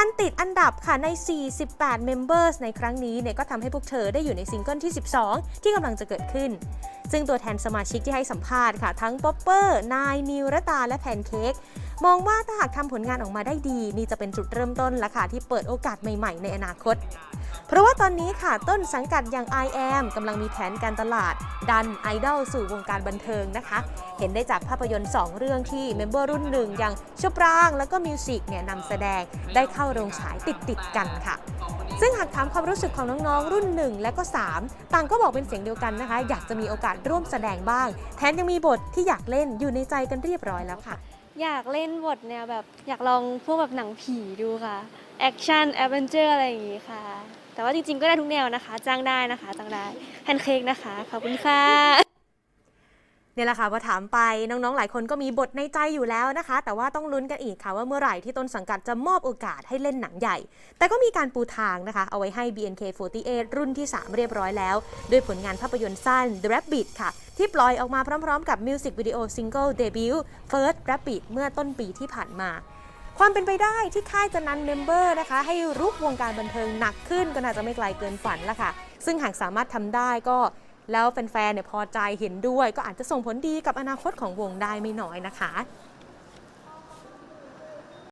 การติดอันดับค่ะใน 48 Members ในครั้งนี้เนี่ยก็ทำให้พวกเธอได้อยู่ในซิงเกิลที่ 12 ที่กำลังจะเกิดขึ้น ซึ่งตัวแทนสมาชิกที่ให้สัมภาษณ์ค่ะ ทั้งป๊อปเปอร์ นายนิวรตา และแพนเค้กมองว่าถ้าหากทำผลงานออกมาได้ดี นี่จะเป็นจุดเริ่มต้นและค่ะที่เปิดโอกาสใหม่ ๆ ในอนาคต เพราะว่าตอนนี้ค่ะต้นสังกัดอย่าง I am กำลังมีแผนการตลาด ดันไอดอลสู่วงการบันเทิงนะคะ เห็นได้จากภาพยนตร์ 2 เรื่องที่เมมเบอร์รุ่นหนึ่งอย่างชปรางแล้วก็มิวสิกเนี่ยนำแสดงได้เข้าโรงฉายติดติดๆกันค่ะ ซึ่งหากถามความรู้สึกของน้องๆ รุ่น 1 และก็ 3 ต่างก็บอกเป็นเสียงเดียวกันนะคะ อยากจะมีโอกาสร่วมแสดงบ้าง แถมยังมีบทที่อยากเล่นอยู่ในใจกันเรียบร้อยแล้วค่ะ อยากเล่นบทแนวแบบอยากลองพวกแบบหนังผีดูค่ะ แอคชั่นแอดเวนเจอร์อะไรอย่างงี้ค่ะ แต่ว่าจริงๆก็ได้ทุกแนวนะคะ จ้างได้นะคะจ้างได้แพนเค้กนะคะ ขอบคุณค่ะ เนี่ยแหละค่ะพอถามไปน้องๆ หลายคนก็มีบทในใจอยู่แล้วนะคะ แต่ว่าต้องลุ้นกันอีกค่ะว่าเมื่อไหร่ที่ต้นสังกัดจะมอบโอกาสให้เล่นหนังใหญ่ แต่ก็มีการปูทางนะคะ เอาไว้ให้ BNK48 รุ่นที่ 3 เรียบร้อยแล้ว ด้วยผลงานภาพยนตร์สั้น The Rabbit ค่ะ ที่ปล่อยออกมาพร้อมๆ กับมิวสิกวิดีโอซิงเกิลเดบิวต์ First Rabbit เมื่อต้นปีที่ผ่านมา ความเป็นไปได้ที่ค่ายจะนันเมมเบอร์นะคะ ให้รุกวงการบันเทิงหนักขึ้นก็น่าจะไม่ไกลเกินฝันละค่ะ ซึ่งหากสามารถทำได้ก็แล้วแฟนๆเนี่ยพอใจเห็นด้วย ก็อาจจะส่งผลดีกับอนาคตของวงได้ไม่น้อยนะคะ